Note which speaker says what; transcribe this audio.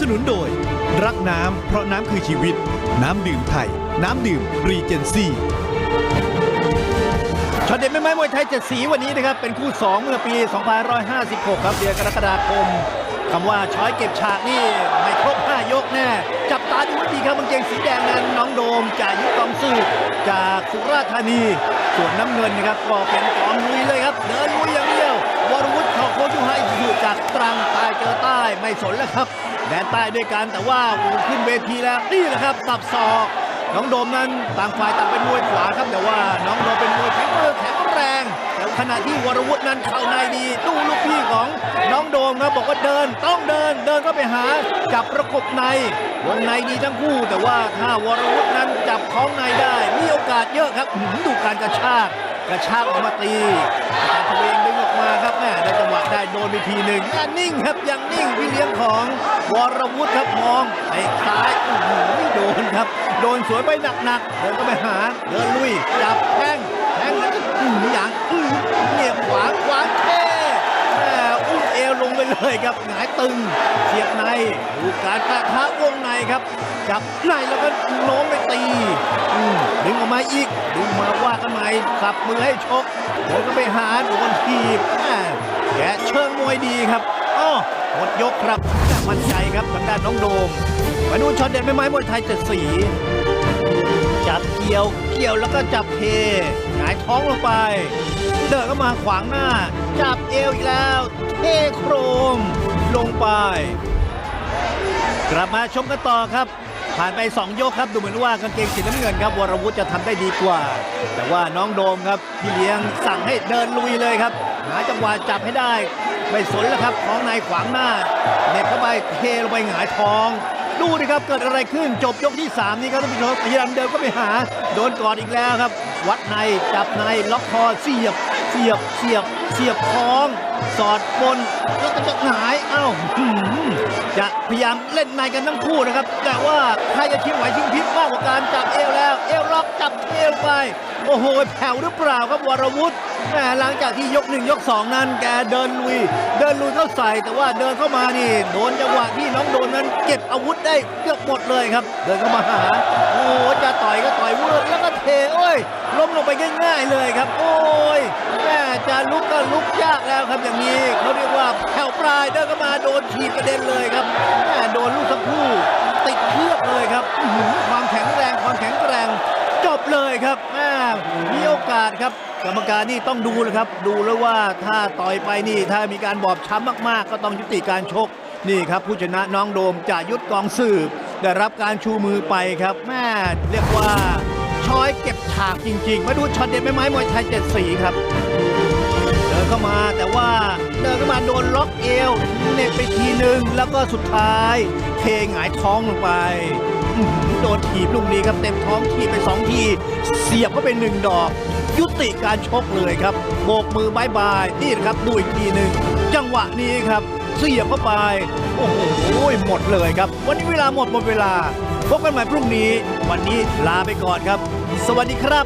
Speaker 1: สนุนโดย รักน้ำเพราะน้ำคือชีวิต น้ำดื่มไทย น้ำดื่มรีเจนซี่ช็อตเด็ดไม่ไม้มวยไทยเจ็ดสีวันนี้นะครับ เป็นคู่ 2 เมื่อปี 2556 ครับเดือนกรกฎาคมคำว่าช้อยเก็บฉากนี่ไม่ครบ 5 ยกแน่ จับตาดูให้ดีครับกางเกงสีแดงนั้นน้องโดมจากยุกองซื่อจากสุราษฎร์ธานี ส่วนน้ำเงินนะครับ ก็เป็นกองลุยเลยครับ เดินลุยอย่างเดียววรวุฒิเขาโคชูไฮสุจากตรังใต้เจอใต้ไม่สนแล้วครับ แดนใต้ด้วยกันแต่ว่าขึ้นเวทีแล้วนี่แหละครับสับศอกน้องโดมนั้นต่างฝ่ายต่างเป็นมวยขวาครับแต่ว่าน้องโดมเป็นมวยฝีมือแข็งแรงแต่ขณะที่วรวุฒินั้นเข้าในดีดูลูกพี่ของน้องโดมครับบอกว่าเดินต้องเดินเดินก็ไปหาจับประกบในวงในดีทั้งคู่ แต่ว่าถ้าวรวุฒินั้นจับของในได้ มีโอกาสเยอะครับดูการกระชากกระชากออกมาตีอาจารย์ทเว โดนไปทีหนึ่งนิ่งครับยังนิ่งพี่เลี้ยงของวรวุฒิครับมองไอ้ซ้ายโอ้โหโดนครับ โดนสวนไปหนักๆเดินก็ไปหาเดินลุยจับแทงแทงแล้วก็อื้อหือย่างอื้อเนี่ยขวาขวาเท่แม่อุ้มเอวลงไปเลยครับหงายตึงเสียบในดูการปะทะวงในครับจับในแล้วก็โน้มไปตีอืมดึงออกมาอีกดึงมาว่ากันใหม่สับมือให้ชกเดินก็ไปหาโดนทีบ แม่แกเชิงมวยดีครับอ้อหมดยกครับแม่มั่นใจครับทางด้านน้องโดมมาดูช็อตเด็ดไม่ไม้มวยไทยเจ็ดสี จับเกี่ยวเกี่ยวแล้วก็จับเทหงายท้องลงไป เดินก็มาขวางหน้า จับเอวอีกแล้ว เทโครม ลงไป กลับมาชมกันต่อครับผ่านไป 2 ยกครับดูเหมือนว่ากางเกงสีน้ำเงินครับวรวุฒิจะทำได้ดีกว่า แต่ว่าน้องโดมครับพี่เลี้ยงสั่งให้เดินลุยเลยครับ หาจังหวะจับให้ได้ ไม่สนแล้วครับของนายขวางหน้าเน็บเข้าไปเทลงไปหงายท้อง ดูดิครับเกิดอะไรขึ้นจบยกที่ 3 นี่ครับท่านผู้ชมพยายามเดินก็ไปหา โดนกอดอีกแล้วครับ วัดในจับในล็อกคอเสียบ เสียบเสียบ เสียบท้อง สอดบนแล้วก็จะหงายเอ้า จะพยายามเล่นในกันทั้งคู่นะครับ แต่ว่าใครจะชิงไหวชิงพริบมากกว่าการจับเอวแล้ว เอวล็อกจับเอวไป โอ้โหแผ่วหรือเปล่าครับวรวุฒิแหมหลังจากที่ยกหนึ่งยกสองนั้นแกเดินลุย เดินลุยเข้าใส่ แต่ว่าเดินเข้ามานี่โดนจังหวะที่น้องโดนนั้น เก็บอาวุธได้เกือบหมดเลยครับ เดินเข้ามาหาโอ้โหจะต่อยก็ต่อยเวิร์กแล้วก็เทโล้มลงไปง่ายๆเลยครับ โอ้ยแม่จะลุกก็ลุกยากแล้วครับอย่างนี้เขาเรียกว่าแผ่วปลายเดินเข้ามาโดนถีบกระเด็นเลยครับแม่โดนลูกสะพูติดเครือกเลยครับความแข็งแรงความแข็งแรงจบเลยครับแม่มีโอกาสครับกรรมการนี่ต้องดูเลยครับ ดูแล้วว่าถ้าต่อยไปนี่ถ้ามีการบอบช้ำมากๆ ก็ต้องยุติการชกนี่ครับ ผู้ชนะน้องโดมจ่ายุทธกองสืบได้รับการชูมือไปครับแม่เรียกว่า ฉากจริง ๆ มาดูช็อตเด็ดไม้ไม้มวยไทยเจ็ดสีครับ เดินเข้ามาแต่ว่าเดินเข้ามาโดนล็อกเอวเน็บไปทีหนึ่งแล้วก็สุดท้ายเทหงายท้องลงไปโดนถีบลูกนี้ครับเต็มท้องทีไปสองที เสียบเข้าไปหนึ่งดอก ยุติการชกเลยครับโบกมือบายบายนี่นะครับดูอีกทีหนึ่งจังหวะนี้ครับ เสียบเข้าไป โอ้โหหมดเลยครับ วันนี้เวลาหมดหมดเวลา พบกันใหม่พรุ่งนี้ วันนี้ลาไปก่อนครับ สวัสดีครับ